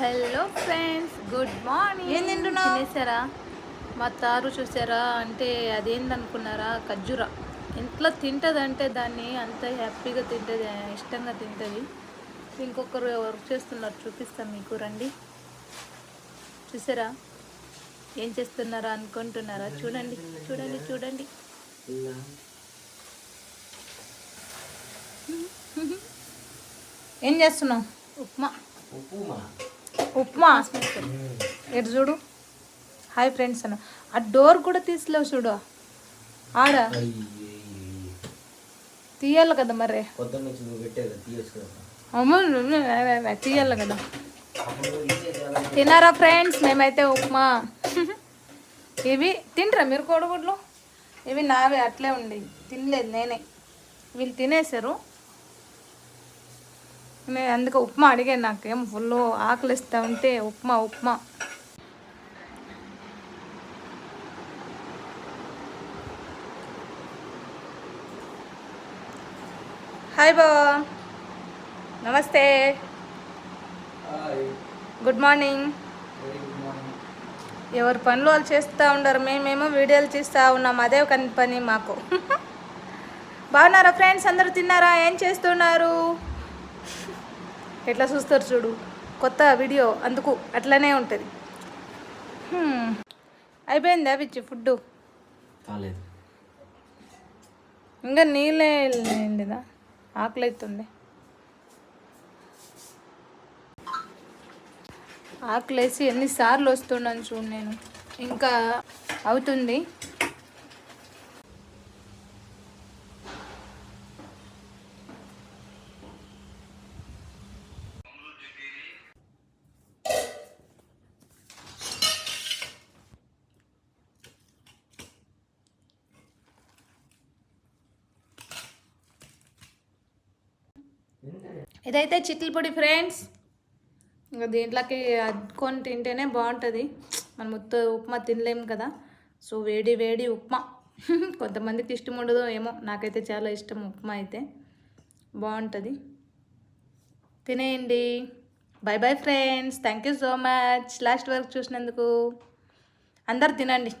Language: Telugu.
Hello friends good morning. ఏం తింటున్నావ్? తినేసారా? మా తారు చూసారా? అంటే అదేందనుకున్నారా? ఖర్జూర. ఇంట్లో తింటుంది దాన్ని అంత హ్యాపీగా తింటుంది ఇష్టంగా తింటుంది. ఇంకొకరు వర్క్ చేస్తున్నారు చూపిస్తాం మీకు రండి. చూసారా? ఏం చేస్తున్నారా అనుకుంటున్నారా? చూడండి చూడండి చూడండి. ఏం చేస్తున్నావు? ఉప్మా. ఉప్పుమా ఉప్మా. ఎటు చూడు? హాయ్ ఫ్రెండ్స్ అన్న. ఆ డోర్ కూడా తీసలేవు చూడు. ఆడ. తీయాలి కదా మరి. కదా తీయాలి కదా. తినారా ఫ్రెండ్స్ మేమైతే ఉప్మా. ఇవి తింటారా మీరు కోడిగుడ్లు? ఇవి నావే అట్లే ఉండి. తినలేదు నేనే. వీళ్ళు తినేశారు. నేను అందుకే ఉప్మా అడిగాను నాకేం ఫుల్ ఆకలి ఇస్తా ఉంటే ఉప్మా ఉప్మా. హాయ్ బావా నమస్తే. Good morning. ఎవరి పనులు వాళ్ళు చేస్తూ ఉండరు మేమేమో వీడియోలు తీస్తూ ఉన్నాం అదే కని పని మాకు. బాగున్నారా ఫ్రెండ్స్? అందరూ తిన్నారా? ఏం చేస్తున్నారు? ఎట్లా చూస్తారు చూడు. కొత్త వీడియో అందుకు అట్లనే ఉంటుంది. అయిపోయిందా పిచ్చి ఫుడ్ కాలేదు. ఇంకా నీళ్ళే లేదా ఆకలి అవుతుంది ఆకలేసి ఎన్నిసార్లు వస్తున్నాను చూడు నేను. ఇంకా అవుతుంది. ఇదైతే చిట్ల పొడి ఫ్రెండ్స్. ఇంకా దీంట్లోకి అద్దుకొని తింటేనే బాగుంటుంది. మనం ఉత్త ఉప్మా తినలేము కదా. సో వేడి వేడి ఉప్మా. కొంతమందికి ఇష్టం ఉండదు ఏమో. నాకైతే చాలా ఇష్టం ఉప్మా అయితే. బాగుంటుంది. తినేయండి. Bye bye friends. Thank you so much last వరకు చూసినందుకు. అందరు తినండి.